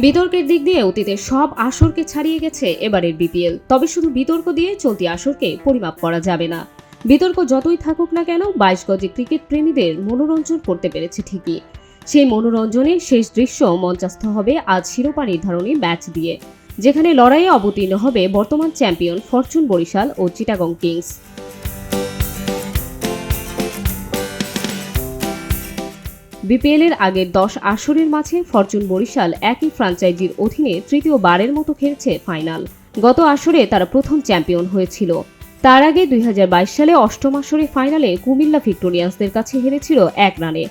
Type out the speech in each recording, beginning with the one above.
বিতর্কের দিক দিয়ে অতীতের সব আসরকে ছাড়িয়ে গেছে এবারের বিপিএল। তবে শুধু বিতর্ক দিয়ে চলতি আসরকে পরিমাপ করা যাবে না। বিতর্ক যতই থাকুক না কেন, বাইশ গজে ক্রিকেট প্রেমীদের মনোরঞ্জন করতে পেরেছে ঠিকই। সেই মনোরঞ্জনের শেষ দৃশ্য মঞ্চস্থ হবে আজ শিরোপা নির্ধারণী ম্যাচ দিয়ে, যেখানে লড়াইয়ে অবতীর্ণ হবে বর্তমান চ্যাম্পিয়ন ফরচুন বরিশাল ও চিটাগং কিংস। বিপিএল এর আগের দশ আসরের মাঝে ফরচুন বরিশাল একই ফ্রাঞ্চাইজির অধীনে তৃতীয় বারের মতো খেলছে ফাইনাল। গত আসরে তারা প্রথম চ্যাম্পিয়ন হয়েছিল। তার আগে দুই হাজার বাইশ সালে অষ্টম আসরে ফাইনালে কুমিল্লা ভিক্টোরিয়ান্সদের কাছে হেরেছিল এক রানে।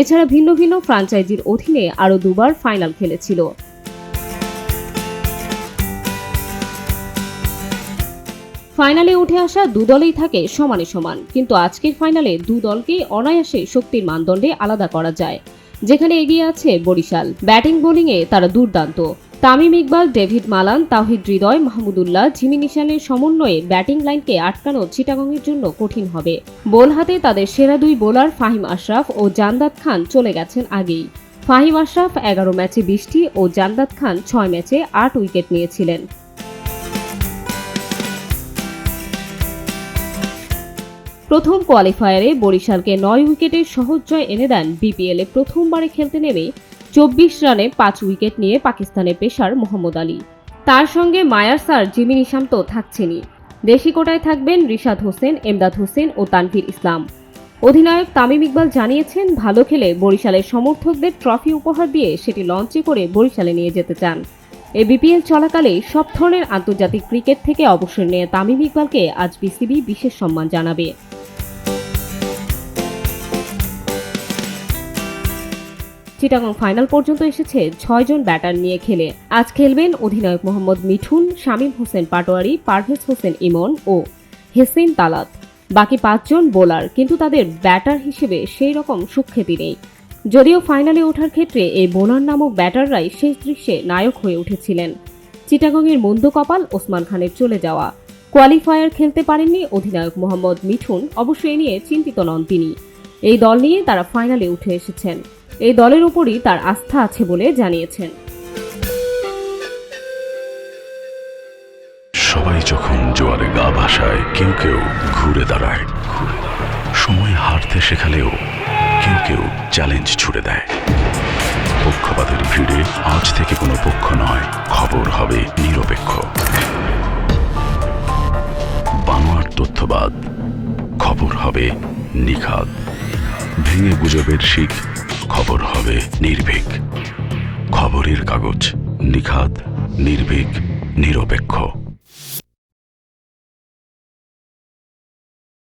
এছাড়া ভিন্ন ভিন্ন ফ্রাঞ্চাইজির অধীনে আরও দুবার ফাইনাল খেলেছিল। ফাইনালে উঠে আসা দু দলেই থাকে সমানে সমান। কিন্তু আজকের ফাইনালে দু দলকেই অনায়াসে শক্তির মানদণ্ডে আলাদা করা যায়। যেখানে এগিয়ে আছে বরিশাল। ব্যাটিং বোলিংয়ে তারা দুর্দান্ত। Tamim Iqbal, David Malan Towhid Hridoy, Mahmudullah Jimmy নিশানের সমন্বয়ে ব্যাটিং লাইনকে আটকানো চিটাগংয়ের জন্য কঠিন হবে। বোল হাতে তাদের সেরা দুই বোলার ফাহিম আশরাফ ও জান্দাত খান চলে গেছেন আগেই। ফাহিম আশরাফ এগারো ম্যাচে বিশটি ও জান্দাত খান ছয় ম্যাচে আট উইকেট নিয়েছিলেন। প্রথম কোয়ালিফায়ারে বরিশালকে নয় উইকেটের সহজ জয় এনে দেন বিপিএলে প্রথমবারে খেলতে নেমে চব্বিশ রানে পাঁচ উইকেট নিয়ে পাকিস্তানের পেসার মোহাম্মদ আলী। তার সঙ্গে মায়ার স্যার জিমি নিশাম তো থাকছেনই। দেশি কোটায় থাকবেন রিশাদ হোসেন, এমদাদ হোসেন ও তানভীর ইসলাম। অধিনায়ক তামিম ইকবাল জানিয়েছেন, ভালো খেলে বরিশালের সমর্থকদের ট্রফি উপহার দিয়ে সেটি লঞ্চে করে বরিশালে নিয়ে যেতে চান। এ বিপিএল চলাকালে সব ধরনের আন্তর্জাতিক ক্রিকেট থেকে অবসর নিয়ে তামিম ইকবালকে আজ বিসিবি বিশেষ সম্মান জানাবে। চিটাগং ফাইনাল পর্যন্ত এসেছে ছয়জন ব্যাটার নিয়ে খেলে। আজ খেলবেন অধিনায়ক মোহাম্মদ মিঠুন, শামীম হোসেন পাটোয়ারি, পারভেজ হোসেন ইমন ও হেসেন তালাত। বাকি পাঁচজন বোলার, কিন্তু তাদের ব্যাটার হিসেবে সেই রকম সুখ্যাতি নেই। যদিও ফাইনালে ওঠার ক্ষেত্রে এই বোলার নামক ব্যাটাররাই শেষ দৃশ্যে নায়ক হয়ে উঠেছিলেন। চিটাগংয়ের মন্দ কপাল, ওসমান খানের চলে যাওয়া। কোয়ালিফায়ার খেলতে পারেননি অধিনায়ক মোহাম্মদ মিঠুন, অবশ্য এ নিয়ে চিন্তিত নন তিনি। এই দল নিয়ে তারা ফাইনালে উঠে এসেছেন। এই দলের উপরই তার আস্থা আছে বলে জানিয়েছেন। সবাই যখন জোয়ারে গা ভাসায়, কেউ কেউ ঘুরে দাঁড়ায়। সময় হারতে শেখালেও কেউ কেউ চ্যালেঞ্জ ছুড়ে দেয়। পক্ষপাতের ভিড়ে আজ থেকে কোনো পক্ষ নয়, খবর হবে নিরপেক্ষ। বানোয়ার তথ্যবাদ, খবর হবে নিখাদ। ভেঙে গুজবের শিখ। খবর হবে নির্ভীক। খবরের কাগজ নিখাত নির্ভীক নিরপেক্ষ।